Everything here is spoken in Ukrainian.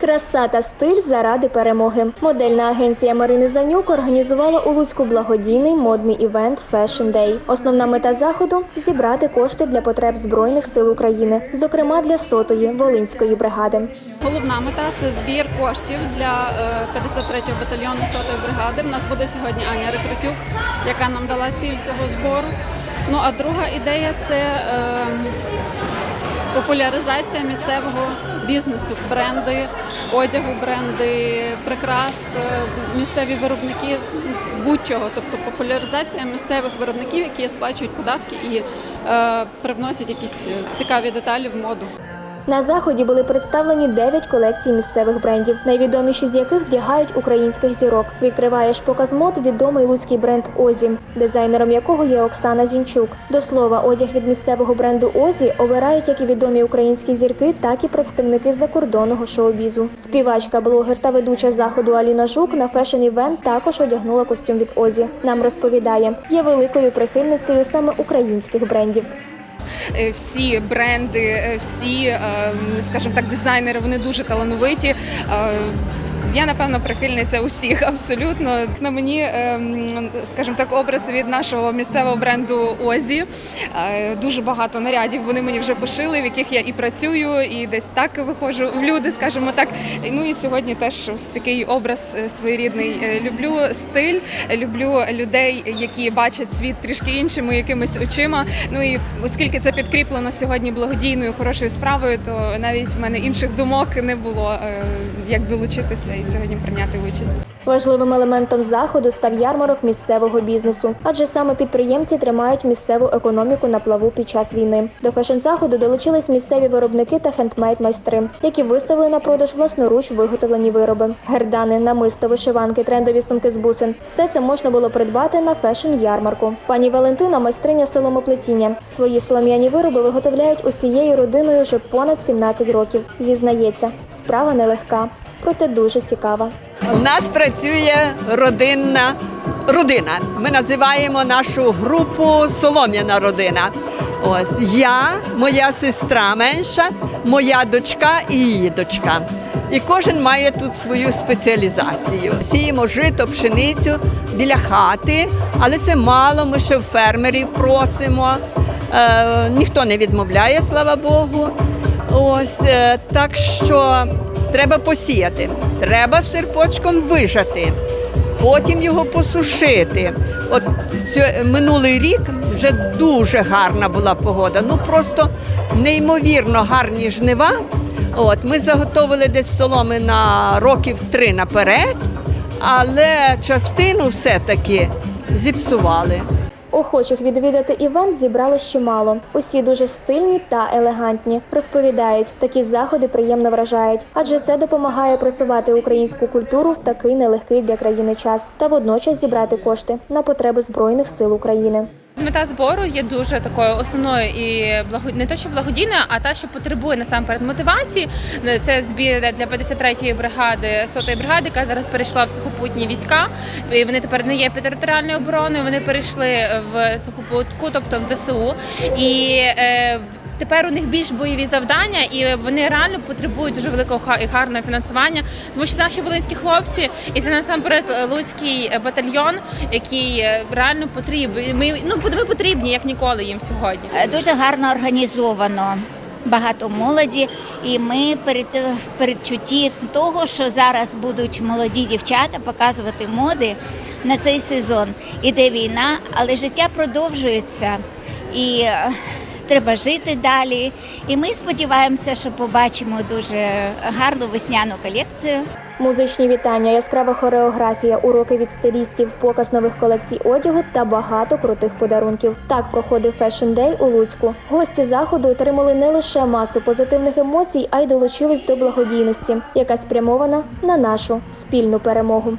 Краса та стиль заради перемоги. Модельна агенція Марини Занюк організувала у Луцьку благодійний модний івент Fashion Day. Основна мета заходу зібрати кошти для потреб Збройних сил України, зокрема для сотої Волинської бригади. Головна мета це збір коштів для е, 53-го батальйону сотої бригади. У нас буде сьогодні Аня Рекрутюк, яка нам дала ціль цього збору. Ну а друга ідея це е, популяризація місцевого бізнесу, бренди, одягу, бренди, прикрас, е, місцеві виробники будь-чого. Тобто популяризація місцевих виробників, які сплачують податки і е, привносять якісь е, цікаві деталі в моду. На заході були представлені 9 колекцій місцевих брендів, найвідоміші з яких вдягають українських зірок. Відкриває ж показ мод відомий луцький бренд Озі, дизайнером якого є Оксана Зінчук. До слова, одяг від місцевого бренду Озі обирають як і відомі українські зірки, так і представники закордонного шоу-бізу. Співачка, блогер та ведуча заходу Аліна Жук на фешн-івент також одягнула костюм від Озі. Нам розповідає, є великою прихильницею саме українських брендів. Е, всі бренди, е, всі, е, скажімо так, дизайнери, вони дуже талановиті. Я напевно прихильниця усіх абсолютно. На мені, ем, скажімо так, образ від нашого місцевого бренду Озі. Е, Дуже багато нарядів вони мені вже пошили, в яких я і працюю, і десь так виходжу в люди, скажімо так. Ну і сьогодні теж такий образ е, своєрідний. Е, Люблю стиль, люблю людей, які бачать світ трішки іншими якимись очима. Ну і оскільки це підкріплено сьогодні благодійною хорошою справою, то навіть в мене інших думок не було, як долучитися і сьогодні прийняти участь. Важливим елементом заходу став ярмарок місцевого бізнесу, адже саме підприємці тримають місцеву економіку на плаву під час війни. До фешн-заходу долучились місцеві виробники та хендмейд-майстри, які виставили на продаж власноруч виготовлені вироби. Гердани, намисто, вишиванки, трендові сумки з бусин. Все це можна було придбати на фешн-ярмарку. Пані Валентина майстриня соломоплетіння. Свої солом'яні вироби виготовляють усією родиною вже понад 17 років. Зізнається, справа нелегка, проте дуже цікава. У нас працює родинна родина. Ми називаємо нашу групу Солом'яна родина. Ось я, моя сестра менша, моя дочка і її дочка. І кожен має тут свою спеціалізацію. Сіємо жито, пшеницю біля хати, але це мало. Ми ще в фермерів просимо. Е, ніхто не відмовляє, слава Богу. Ось е, так що треба посіяти, треба серпочком вижати, потім його посушити. От цьо- минулий рік вже дуже гарна була погода. Ну просто неймовірно гарні жнива. От ми заготовили десь соломи на років три наперед, але частину все-таки зіпсували. Охочих відвідати івент зібралось чимало. Усі дуже стильні та елегантні. Розповідають, такі заходи приємно вражають, адже це допомагає просувати українську культуру в такий нелегкий для країни час та водночас зібрати кошти на потреби збройних сил України. Мета збору є дуже такою основною і благо... не те, що благодійною, а та, що потребує насамперед мотивації. Це збір для 53-ї бригади, 100-ї бригади, яка зараз перейшла в сухопутні війська. І вони тепер не є під територіальною обороною. Вони перейшли в сухопутку, тобто в ЗСУ. І е, Тепер у них більш бойові завдання, і вони реально потребують дуже великого і гарного фінансування, тому що наші волинські хлопці, і це насамперед е, луцький батальйон, який е, реально потрібен. Ми ну ми потрібні як ніколи їм сьогодні. Е, Дуже гарно організовано. Багато молоді, і ми перед в передчутті того, що зараз будуть молоді дівчата показувати моди на цей сезон. Іде війна, але життя продовжується і е, треба жити далі. І ми сподіваємося, що побачимо дуже гарну весняну колекцію. Музичні вітання, яскрава хореографія, уроки від стилістів, показ нових колекцій одягу та багато крутих подарунків. Так проходив Day у Луцьку. Гості заходу отримали не лише масу позитивних емоцій, а й долучились до благодійності, яка спрямована на нашу спільну перемогу.